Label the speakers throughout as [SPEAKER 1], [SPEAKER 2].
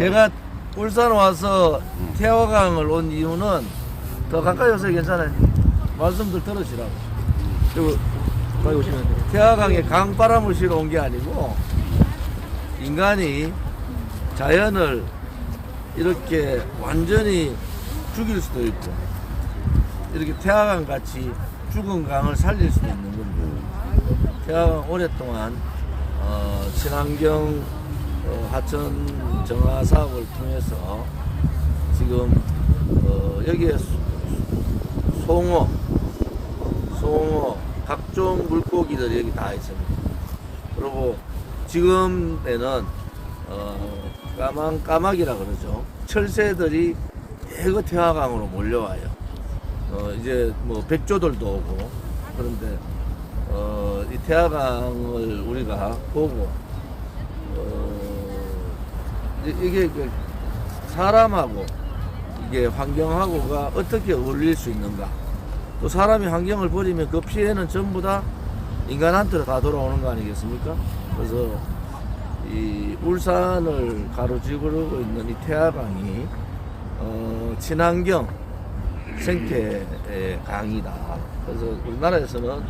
[SPEAKER 1] 제가 울산 와서 태화강을 온 이유는 더 가까이 오세요 괜찮아요. 말씀들 들으시라고. 그리고 가까이 오시면 돼요. 태화강에 강바람을 실어 온게 아니고 인간이 자연을 이렇게 완전히 죽일 수도 있고 이렇게 태화강 같이 죽은 강을 살릴 수도 있는 건데 태화강 오랫동안 어, 친환경 어, 하천 정화 사업을 통해서 지금 어, 여기에 수- 송어, 송어, 각종 물고기들이 여기 다 있습니다. 그리고 지금에는 어, 까망 까마귀라 그러죠. 철새들이 대거 태화강으로 몰려와요. 어, 이제 뭐 백조들도 오고 그런데 어, 이 태화강을 우리가 보고 어, 이- 이게 그 사람하고 이게 환경하고가 어떻게 어울릴 수 있는가 또 사람이 환경을 버리면 그 피해는 전부 다 인간한테로 다 돌아오는 거 아니겠습니까? 그래서 이 울산을 가로지르고 있는 이 태화강이 어, 친환경 생태의 강이다. 그래서 우리나라에서는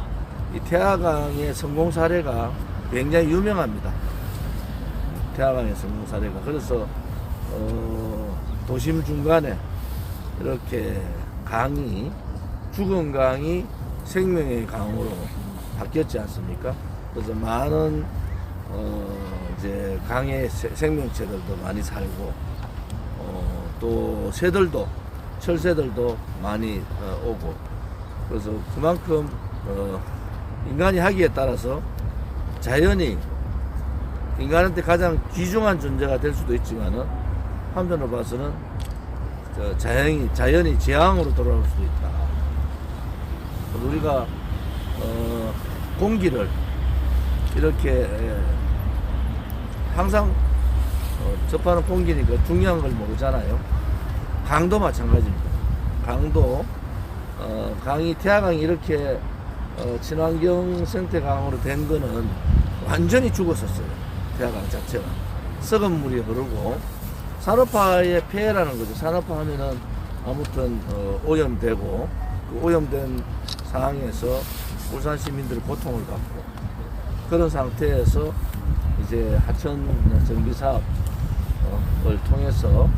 [SPEAKER 1] 이 태화강의 성공 사례가 굉장히 유명합니다. 태화강의 성공 사례가. 그래서 어, 도심 중간에 이렇게 강이 죽은 강이 생명의 강으로 바뀌었지 않습니까? 그래서 많은 어, 이제 강의 세- 생명체들도 많이 살고 어, 또 새들도 철새들도 많이 어, 오고 그래서 그만큼 어, 인간이 하기에 따라서 자연이 인간한테 가장 귀중한 존재가 될 수도 있지만은 한편으로 봐서는 저 자연이 자연이 재앙으로 돌아올 수도 있다. 우리가 어, 공기를 이렇게 에, 항상 어, 접하는 공기니까 중요한 걸 모르잖아요. 강도 마찬가지입니다. 강도 어, 강이 태화강이 이렇게 어, 친환경 생태 강으로 된 거는 완전히 죽었었어요. 태화강 자체가 썩은 물이 흐르고 산업화의 폐해라는 거죠. 산업화 하면은 아무튼 어, 오염되고 그 오염된 상황에서 울산 시민들이 고통을 받고 그런 상태에서 이제 하천 정비 사업을 통해서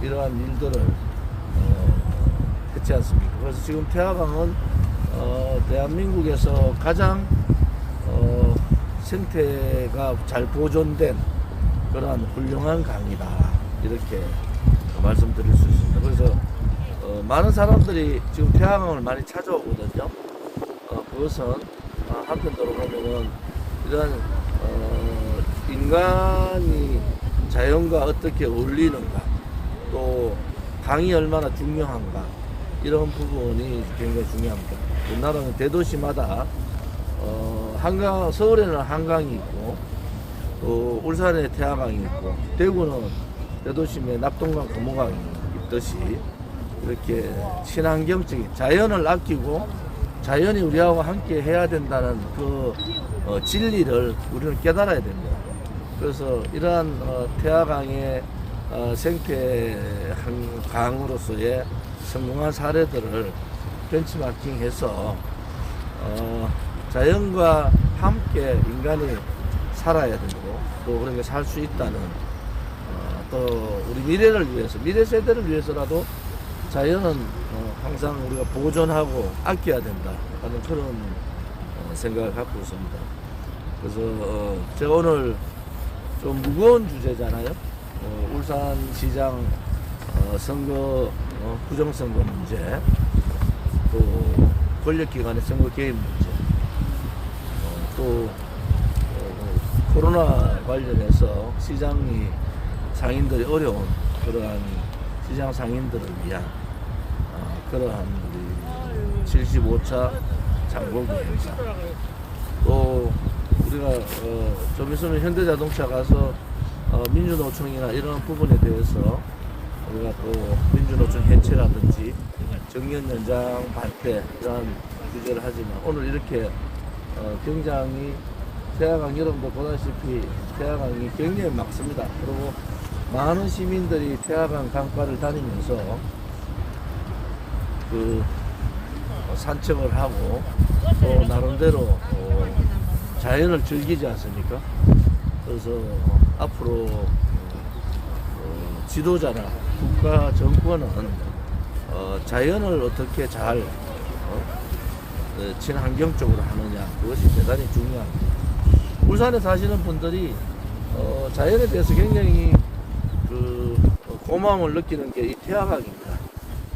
[SPEAKER 1] 이러한 일들을 어, 했지 않습니까? 그래서 지금 태화강은 어, 대한민국에서 가장 어, 생태가 잘 보존된 그러한 훌륭한 강이다 이렇게 말씀드릴 수 있습니다. 그래서 어, 많은 사람들이 지금 태화강을 많이 찾아오거든요. 어, 그것은 어, 한편으로 보면은 이런 어, 인간이 자연과 어떻게 어울리는가 또 강이 얼마나 중요한가 이런 부분이 굉장히 중요합니다. 우리나라는 대도시마다 어, 한강 서울에는 한강이 있고 또 울산에 태화강이 있고 대구는 대도심에 납동강 금호강이 있듯이 이렇게 친환경적인 자연을 아끼고 자연이 우리하고 함께 해야 된다는 그 어, 진리를 우리는 깨달아야 됩니다. 그래서 이러한 어, 태화강의 어, 생태 한 강으로서의 성공한 사례들을 벤치마킹해서 어, 자연과 함께 인간이 살아야 되고 또 그렇게 살 수 있다는 어, 또 우리 미래를 위해서 미래 세대를 위해서라도 자연은 어, 항상 우리가 보존하고 아껴야 된다 하는 그런 어, 생각을 갖고 있습니다. 그래서 어, 제가 오늘 좀 무거운 주제잖아요. 어, 울산시장 어, 선거 어, 부정선거 문제, 또 권력기관의 선거 개입 문제, 어, 또 어, 코로나 관련해서 시장이 상인들이 어려운 그러한 시장 상인들을 위한 어, 그러한 우리 75차 장보기 행사 또 우리가 어, 좀 있으면 현대자동차 가서 어, 민주노총이나 이런 부분에 대해서 우리가 또 민주노총 해체라든지 정년 연장 발대 이러한 규제를 하지만 오늘 이렇게 어, 굉장히 태화강 여러분도 보다시피 태화강이 굉장히 막습니다. 그리고 많은 시민들이 태화강 강가를 다니면서 그 어, 산책을 하고 또 나름대로 어, 자연을 즐기지 않습니까? 그래서 앞으로 어, 지도자나 국가 정권은 어, 자연을 어떻게 잘 친환경적으로 하느냐 그것이 대단히 중요합니다. 울산에 사시는 분들이 어, 자연에 대해서 굉장히 그 어, 고마움을 느끼는 게 이 태화강입니다.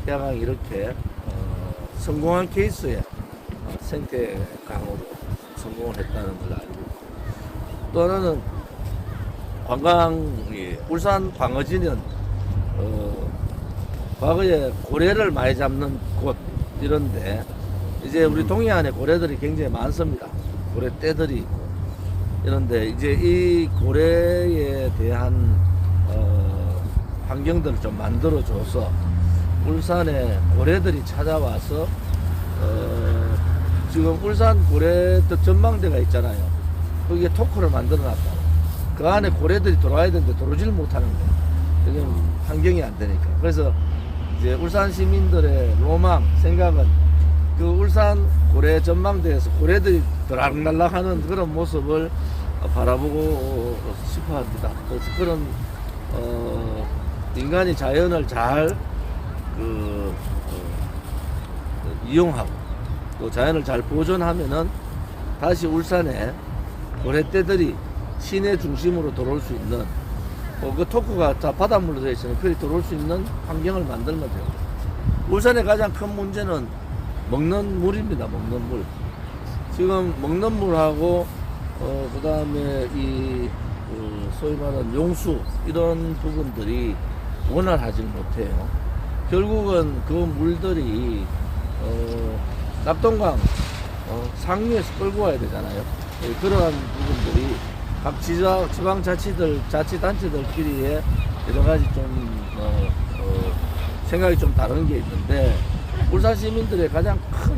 [SPEAKER 1] 태화강이 이렇게 어, 성공한 케이스에 어, 생태강으로 성공을 했다는 걸 알고 또 하나는 관광이 울산 광어지는 어, 과거에 고래를 많이 잡는 곳 이런데 이제 우리 동해안에 고래들이 굉장히 많습니다. 고래 떼들이 있고 이런데 이제 이 고래에 대한 어, 환경들을 좀 만들어줘서 울산에 고래들이 찾아와서 어, 지금 울산 고래 또 전망대가 있잖아요. 거기에 토크를 만들어놨다. 그 안에 고래들이 들어와야 되는데 들어오지를 못하는 거예요. 지금 환경이 안 되니까. 그래서 이제 울산 시민들의 로망, 생각은 그 울산 고래 전망대에서 고래들이 드락날락 하는 그런 모습을 바라보고 싶어 합니다. 그래서 그런, 어, 인간이 자연을 잘, 그, 어, 이용하고 또 자연을 잘 보존하면은 다시 울산에 고래떼들이 시내 중심으로 들어올 수 있는 어, 그 토크가 다 바닷물로 되어 있으니 그리 들어올 수 있는 환경을 만들면 돼요. 울산의 가장 큰 문제는 먹는 물입니다. 먹는 물. 지금 먹는 물하고 어, 그 다음에 이 그, 소위 말하는 용수 이런 부분들이 원활하지 못해요. 결국은 그 물들이 어, 낙동강 어, 상류에서 끌고 와야 되잖아요. 예, 그러한 부분들이 각 지자, 지방 자치들, 자치단체들끼리의 여러 가지 좀, 어, 어, 생각이 좀 다른 게 있는데, 울산 시민들의 가장 큰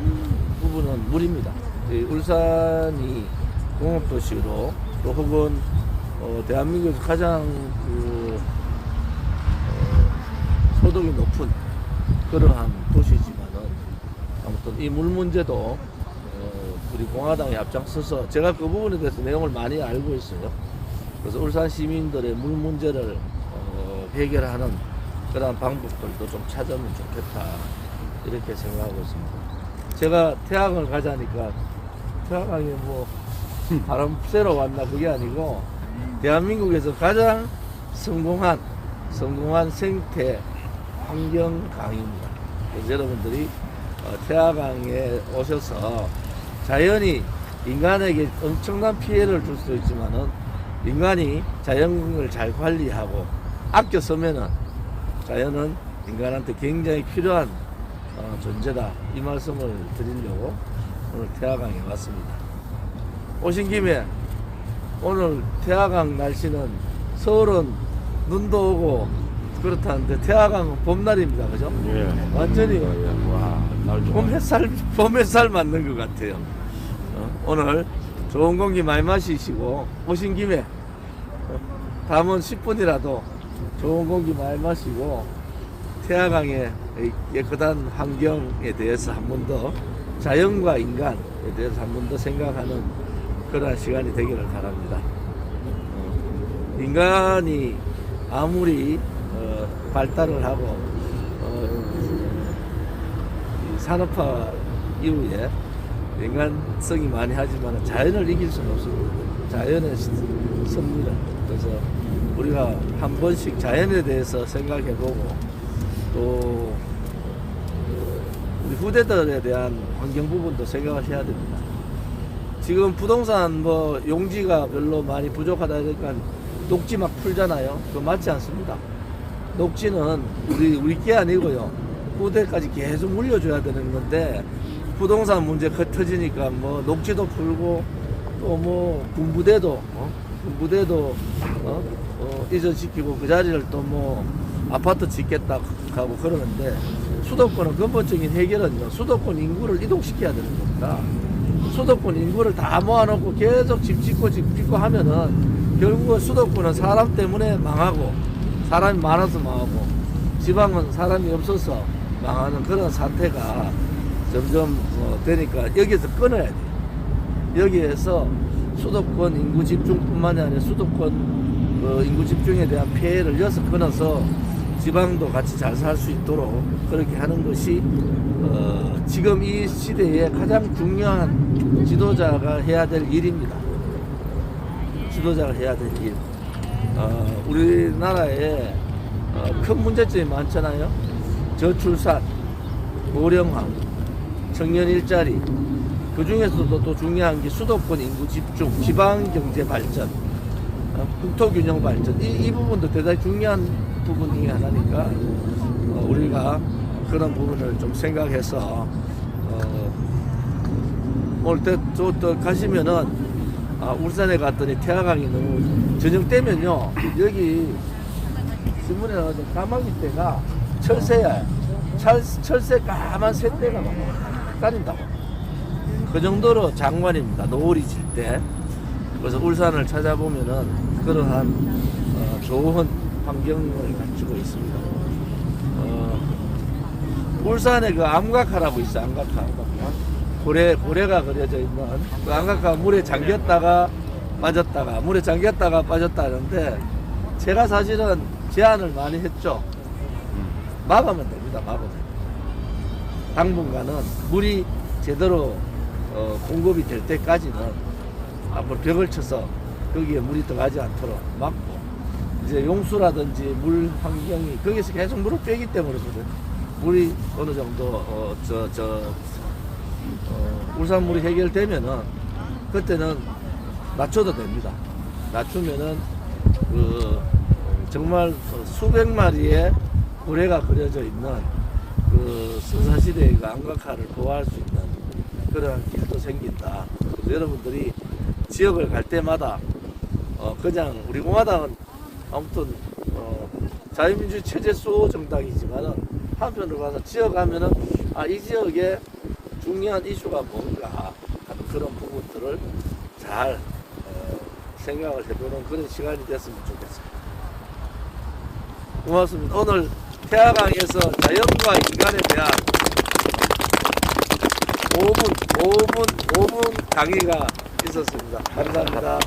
[SPEAKER 1] 부분은 물입니다. 이 울산이 공업도시로 또 혹은 어, 대한민국에서 가장 그, 어, 소득이 높은 그러한 도시지만은 아무튼 이 물 문제도 어, 우리 공화당이 앞장서서 제가 그 부분에 대해서 내용을 많이 알고 있어요. 그래서 울산 시민들의 물 문제를 어, 해결하는 그런 방법들도 좀 찾으면 좋겠다 이렇게 생각하고 있습니다. 제가 태양을 가자니까 태양이 뭐 바람 쐬러 왔나 그게 아니고 대한민국에서 가장 성공한 성공한 생태 환경 강입니다. 그래서 여러분들이 어, 태화강에 오셔서 자연이 인간에게 엄청난 피해를 줄수 있지만은 인간이 자연을 잘 관리하고 아껴 쓰면은 자연은 인간한테 굉장히 필요한 어, 존재다 이 말씀을 드리려고 오늘 태화강에 왔습니다. 오신 김에 오늘 태화강 날씨는 서울은 눈도 오고 그렇다는데 태화강은 봄날입니다, 그죠?
[SPEAKER 2] 예.
[SPEAKER 1] 완전히
[SPEAKER 2] 와, 날 좋아.
[SPEAKER 1] 봄 햇살 봄 햇살 맞는 것 같아요. 어, 오늘 좋은 공기 많이 마시시고 오신 김에 어, 담은 10분이라도 좋은 공기 많이 마시고 태화강의 이 깨끗한 환경에 대해서 한 번 더 자연과 인간에 대해서 한 번 더 생각하는 그러한 시간이 되기를 바랍니다. 어, 인간이 아무리 어, 발달을 하고 어, 이 산업화 이후에 인간성이 많이 하지만 자연을 이길 수는 없습니다. 자연의 섭니다. 그래서 우리가 한 번씩 자연에 대해서 생각해보고 또 우리 후대들에 대한 환경 부분도 생각을 해야 됩니다. 지금 부동산 뭐 용지가 별로 많이 부족하다 보니까 녹지 막 풀잖아요. 그거 맞지 않습니다. 녹지는 우리 우리 게 아니고요. 후대까지 계속 물려줘야 되는 건데 부동산 문제 흩어지니까 뭐 녹지도 풀고 또 뭐 군부대도 어? 군부대도 어? 어, 이전시키고 그 자리를 또뭐 아파트 짓겠다 하고 그러는데 수도권은 근본적인 해결은요 수도권 인구를 이동시켜야 되는 겁니다. 수도권 인구를 다 모아놓고 계속 집 짓고 집 짓고 하면은 결국은 수도권은 사람 때문에 망하고 사람이 많아서 망하고 지방은 사람이 없어서 망하는 그런 사태가 점점 어, 되니까 여기서 끊어야 돼. 여기에서 수도권 인구 집중뿐만이 아니라 수도권 어, 인구 집중에 대한 피해를 여서 끊어서 지방도 같이 잘 살 수 있도록 그렇게 하는 것이 어, 지금 이 시대에 가장 중요한 지도자가 해야 될 일입니다. 지도자가 해야 될 일. 어, 우리나라에 어, 큰 문제점이 많잖아요. 저출산, 고령화, 청년 일자리. 그 중에서도 또 중요한 게 수도권 인구 집중, 지방 경제 발전, 어, 국토 균형 발전. 이, 이 부분도 대단히 중요한 부분 중에 하나니까 어, 우리가 그런 부분을 좀 생각해서 어, 올때또또 가시면은 아, 울산에 갔더니 태화강이 너무 저녁 때면요 여기 신문에 나오는 까마귀 떼가 철새야. 철, 철새 까만 새떼가 막 다닌다고. 그 정도로 장관입니다. 노을이 질 때. 그래서 울산을 찾아보면은 그러한 어, 좋은 환경을 갖추고 있습니다. 어, 울산에 그 암각화라고 있어 암각화 고래 고래가 그려져 있는 그 암각화 물에 잠겼다가 빠졌다가 물에 잠겼다가 빠졌다는데 제가 사실은 제안을 많이 했죠. 막으면 됩니다 막으면. 당분간은 물이 제대로 어, 공급이 될 때까지는 앞으로 벽을 쳐서 거기에 물이 들어가지 않도록 막고 이제 용수라든지 물 환경이 거기서 계속 물을 빼기 때문에 그래. 물이 어느 정도 어, 저, 저, 어, 울산물이 해결되면은 그때는 낮춰도 됩니다. 낮추면은 그 정말 수백 마리의 고래가 그려져 있는 그 선사시대의 그 암각화를 보호할 수 있는 그런 길도 생긴다. 여러분들이 지역을 갈 때마다 어 그냥 우리 공화당은 아무튼 어 자유민주 체제 수호 정당이지만은 한편으로 가서 지역 가면은 아 이 지역에 중요한 이슈가 뭔가 하는 그런 부분들을 잘 어, 생각을 해보는 그런 시간이 됐으면 좋겠습니다. 고맙습니다. 오늘 태화강에서 자연과 인간에 대한 5분, 5분, 5분 강의가 있었습니다. 감사합니다.